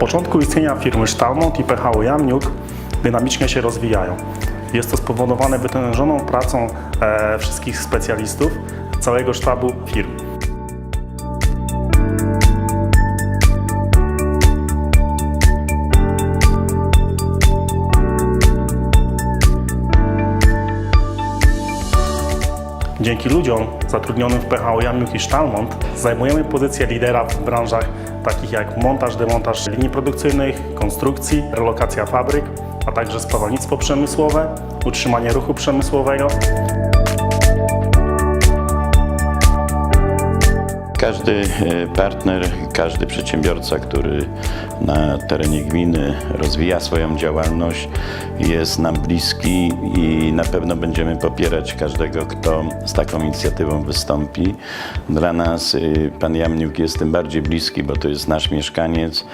początku istnienia firmy Stalmont i PHU Jamniuk dynamicznie się rozwijają. Jest to spowodowane wytężoną pracą e, wszystkich specjalistów, całego sztabu firm. Dzięki ludziom zatrudnionym w PHU Jamniuk i Stalmont zajmujemy pozycję lidera w branżach takich jak montaż, demontaż linii produkcyjnych, konstrukcji, relokacja fabryk, a także spawalnictwo przemysłowe, utrzymanie ruchu przemysłowego. Każdy e, partner, każdy przedsiębiorca, który na terenie gminy rozwija swoją działalność, jest nam bliski i na pewno będziemy popierać każdego, kto z taką inicjatywą wystąpi. Dla nas y, pan Jamniuk jest tym bardziej bliski, bo to jest nasz mieszkaniec.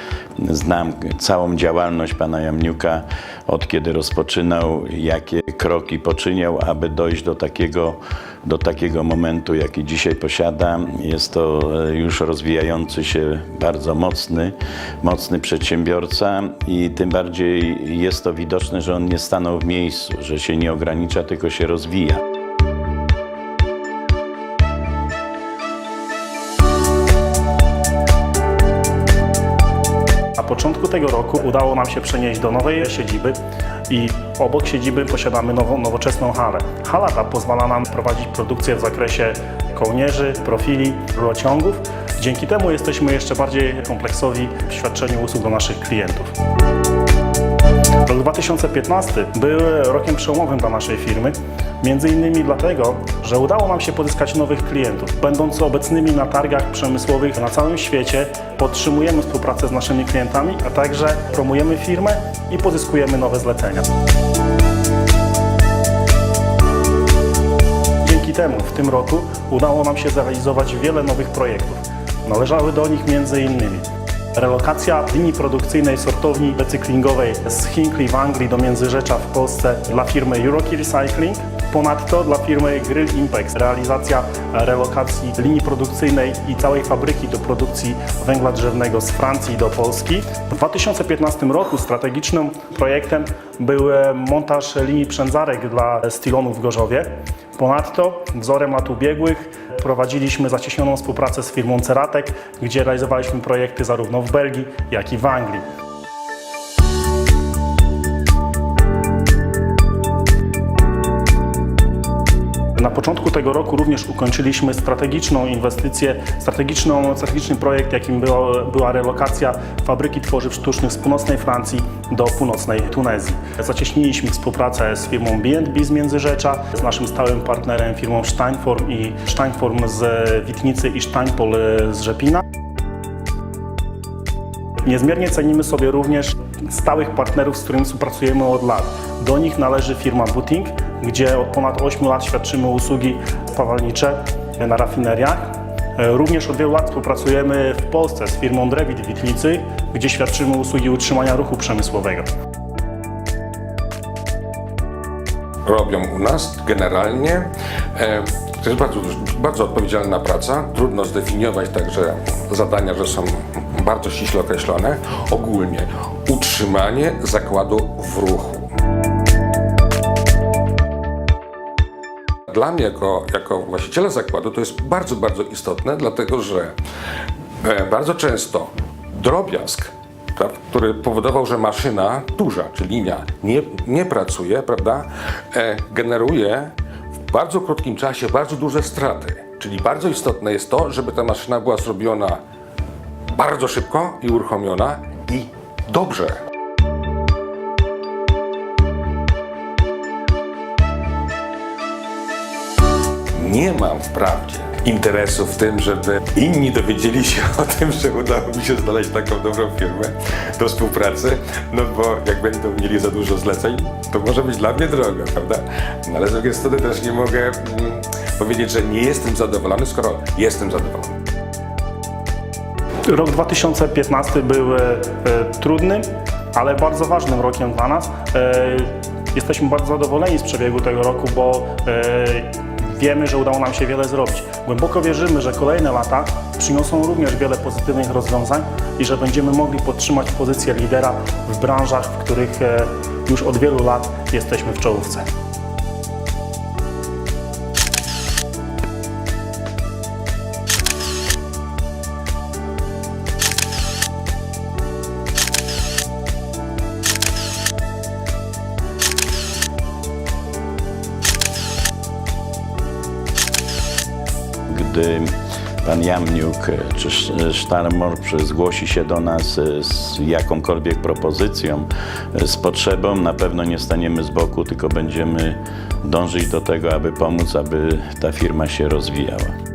Znam całą działalność pana Jamniuka, od kiedy rozpoczynał, jakie kroki poczyniał, aby dojść do takiego, do takiego momentu, jaki dzisiaj posiada. Jest to e, już rozwijający się bardzo mocny, mocny przedsiębiorca i tym bardziej jest to widoczne, że on nie stanął w miejscu, że się nie ogranicza, tylko się rozwija. Na początku tego roku udało nam się przenieść do nowej siedziby i obok siedziby posiadamy nowoczesną halę. Hala ta pozwala nam prowadzić produkcję w zakresie kołnierzy, profili, rurociągów. Dzięki temu jesteśmy jeszcze bardziej kompleksowi w świadczeniu usług do naszych klientów. Rok 2015 był rokiem przełomowym dla naszej firmy, między innymi dlatego, że udało nam się pozyskać nowych klientów. Będąc obecnymi na targach przemysłowych na całym świecie, podtrzymujemy współpracę z naszymi klientami, a także promujemy firmę i pozyskujemy nowe zlecenia. Dzięki temu w tym roku udało nam się zrealizować wiele nowych projektów. Należały do nich m.in. relokacja linii produkcyjnej sortowni recyklingowej z Hinkley w Anglii do Międzyrzecza w Polsce dla firmy Eurokey Recycling. Ponadto dla firmy Grill Impex realizacja relokacji linii produkcyjnej i całej fabryki do produkcji węgla drzewnego z Francji do Polski. W 2015 roku strategicznym projektem był e, montaż linii przędzarek dla Stilonu w Gorzowie. Ponadto wzorem lat ubiegłych prowadziliśmy zacieśnioną współpracę z firmą Ceratek, gdzie realizowaliśmy projekty zarówno w Belgii, jak i w Anglii. Na początku tego roku również ukończyliśmy strategiczną inwestycję, strategiczną, strategiczny projekt, jakim była, była relokacja fabryki tworzyw sztucznych z północnej Francji do północnej Tunezji. Zacieśniliśmy współpracę z firmą B&B z Międzyrzecza, z naszym stałym partnerem firmą Steinform i Steinform z Witnicy i Steinpol z Rzepina. Niezmiernie cenimy sobie również stałych partnerów, z którymi współpracujemy od lat. Do nich należy firma Booting, gdzie od ponad 8 lat świadczymy usługi spawalnicze na rafineriach. Również od wielu lat współpracujemy w Polsce z firmą Drewit Witnicy, gdzie świadczymy usługi utrzymania ruchu przemysłowego. robią u nas generalnie. E, To jest bardzo, bardzo odpowiedzialna praca. Trudno zdefiniować także zadania, że są bardzo ściśle określone. Ogólnie utrzymanie zakładu w ruchu. Dla mnie jako, jako właściciela zakładu to jest bardzo, bardzo istotne, dlatego że e, bardzo często drobiazg, tak, który powodował, że maszyna duża, czy linia nie, nie pracuje, prawda, e, generuje w bardzo krótkim czasie bardzo duże straty. Czyli bardzo istotne jest to, żeby ta maszyna była zrobiona bardzo szybko i uruchomiona i dobrze. Nie mam wprawdzie interesu w tym, żeby inni dowiedzieli się o tym, że udało mi się znaleźć taką dobrą firmę do współpracy, no bo jak będą mieli za dużo zleceń, to może być dla mnie drogo, prawda? No ale z drugiej strony też nie mogę mm, powiedzieć, że nie jestem zadowolony, skoro jestem zadowolony. Rok 2015 był e, trudnym, ale bardzo ważnym rokiem dla nas. E, jesteśmy bardzo zadowoleni z przebiegu tego roku, bo e, Wiemy, że udało nam się wiele zrobić. Głęboko wierzymy, że kolejne lata przyniosą również wiele pozytywnych rozwiązań i że będziemy mogli podtrzymać pozycję lidera w branżach, w których e, już od wielu lat jesteśmy w czołówce. Gdy pan Jamniuk e, czy Sz- Sztarmor zgłosi się do nas e, z jakąkolwiek propozycją, e, z potrzebą, na pewno nie staniemy z boku, tylko będziemy dążyć do tego, aby pomóc, aby ta firma się rozwijała.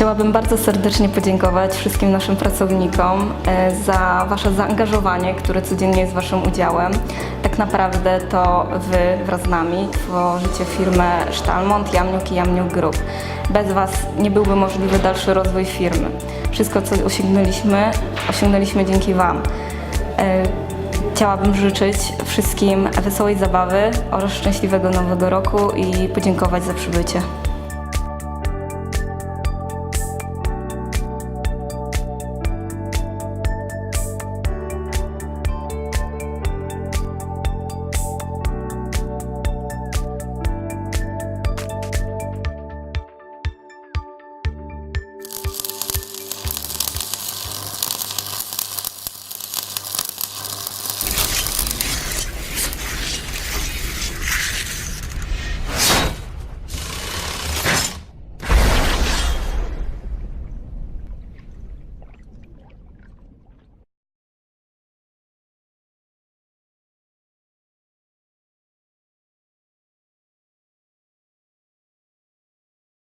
Chciałabym bardzo serdecznie podziękować wszystkim naszym pracownikom e, za Wasze zaangażowanie, które codziennie jest Waszym udziałem. Tak naprawdę to Wy wraz z nami tworzycie firmę Sztalmont, Jamniuk i Jamniuk Group. Bez Was nie byłby możliwy dalszy rozwój firmy. Wszystko, co osiągnęliśmy, osiągnęliśmy dzięki Wam. E, Chciałabym życzyć wszystkim wesołej zabawy oraz szczęśliwego nowego roku i podziękować za przybycie.